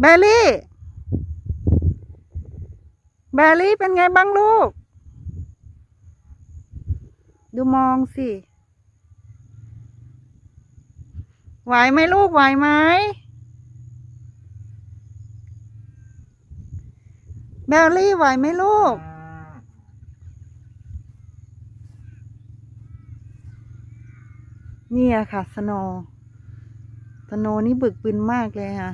แบลลี่แบลลี่เป็นไงบ้างลูก ดูมองสิ ไหวไหมลูกไหวไหมแบลลี่ไหวไหมลูก นี่ยค่ะ สโน สโนนี่บึกบึนมากเลยค่ะ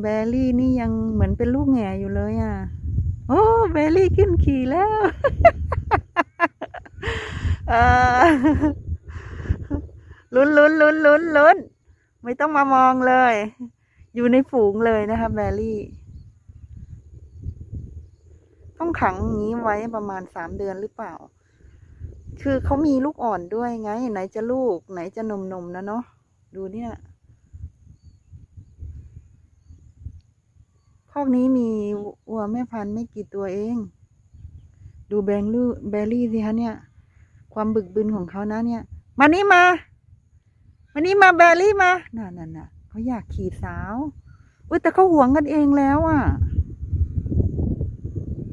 แบลลี่นี่ยังเหมือนเป็นลูกแง่อยู่เลยอะ โอ้แบลลี่ขึ้นขี่แล้วลุ้นลุ้นลุ้นลุ้นลุ้นไม่ต้องมามองเลย อยู่ในฝูงเลยนะคะแบลลี่ ต้องขังอย่างนี้ไว้ประมาณสามเดือนหรือเปล่า คือเขามีลูกอ่อนด้วยไง ไหนจะลูก ไหนจะนมนมนะเนาะดูเนี่ย คอกนี้มีวัวแม่พันธุ์ไม่กี่ตัวเอง ดูแบงลูแบลลี่สิคะเนี่ย ความบึกบึนของเขานะเนี่ย มานี่มา มานี่มาแบลลี่มา น่ะน่ะน่ะเขาอยากขี่สาว อุ้ยแต่เขาห่วงกันเองแล้วอะ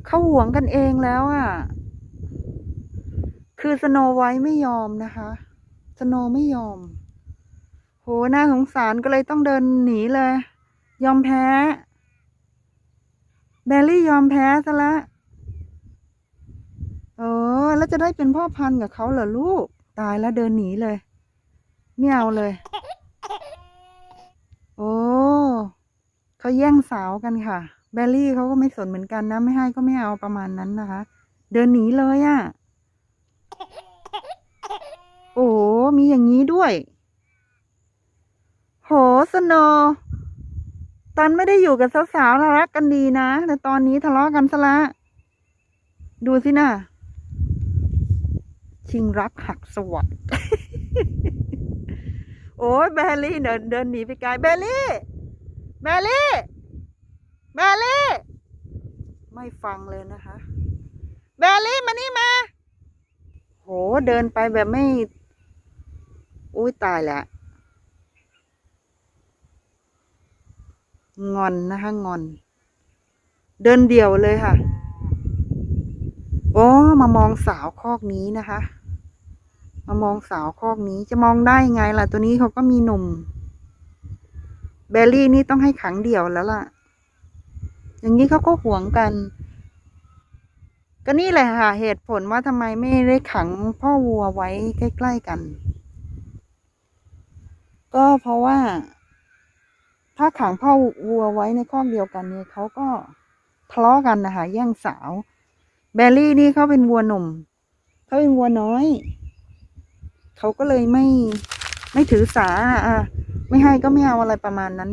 เขาห่วงกันเองแล้วอะ คือสโนไว้ไม่ยอมนะคะ สโนไม่ยอม โห น่าสงสารก็เลยต้องเดินหนีเลย ยอมแพ้ แบลลี่ยอมแพ้ซะละเออแล้วจะได้เป็นพ่อพันธุ์กับเขาเหรอลูก ตายแล้วเดินหนีเลย ไม่เอาเลย โอ้เขาแย่งสาวกันค่ะ แบลลี่เขาก็ไม่สนเหมือนกันนะ ไม่ให้ก็ไม่เอาประมาณนั้นนะคะ เดินหนีเลยอะ่ะ โอ้มีอย่างนี้ด้วย โหสโน ตอนไม่ได้อยู่กับสาวๆน่ารักกันดีนะ แต่ตอนนี้ทะเลาะกันซะละ ดูสินะชิงรักหักสวัสดโอ้ยแบลลี่เดินเดินหนีไปไกลแบลลี่แบลลี่แบลลี่ไม่ฟังเลยนะคะแบลลี่มานี่มา โหเดินไปแบบไม่ อุ้ยตายแหล้ว งอนนะคะงอน เดินเดี่ยวเลยค่ะ โอ้มามองสาวคอกนี้นะคะ มามองสาวคอกนี้จะมองได้ไงล่ะ ตัวนี้เขาก็มีหนุ่ม เบลลี่นี่ต้องให้ขังเดี่ยวแล้วล่ะ อย่างนี้เขาก็หวงกัน ก็นี่แหละค่ะ เหตุผลว่าทำไมไม่ได้ขังพ่อวัวไว้ใกล้ ๆกัน ก็เพราะว่า ถ้าขังพ่อวัวไว้ในคอกเดียวกันเนี่ยเขาก็ทะเลาะกันนะคะแย่งสาว แบลลี่นี่เขาเป็นวัวหนุ่มเขาเป็นวัวน้อย เขาก็เลยไม่ไม่ถือสาอะไม่ให้ก็ไม่เอาอะไรประมาณนั้น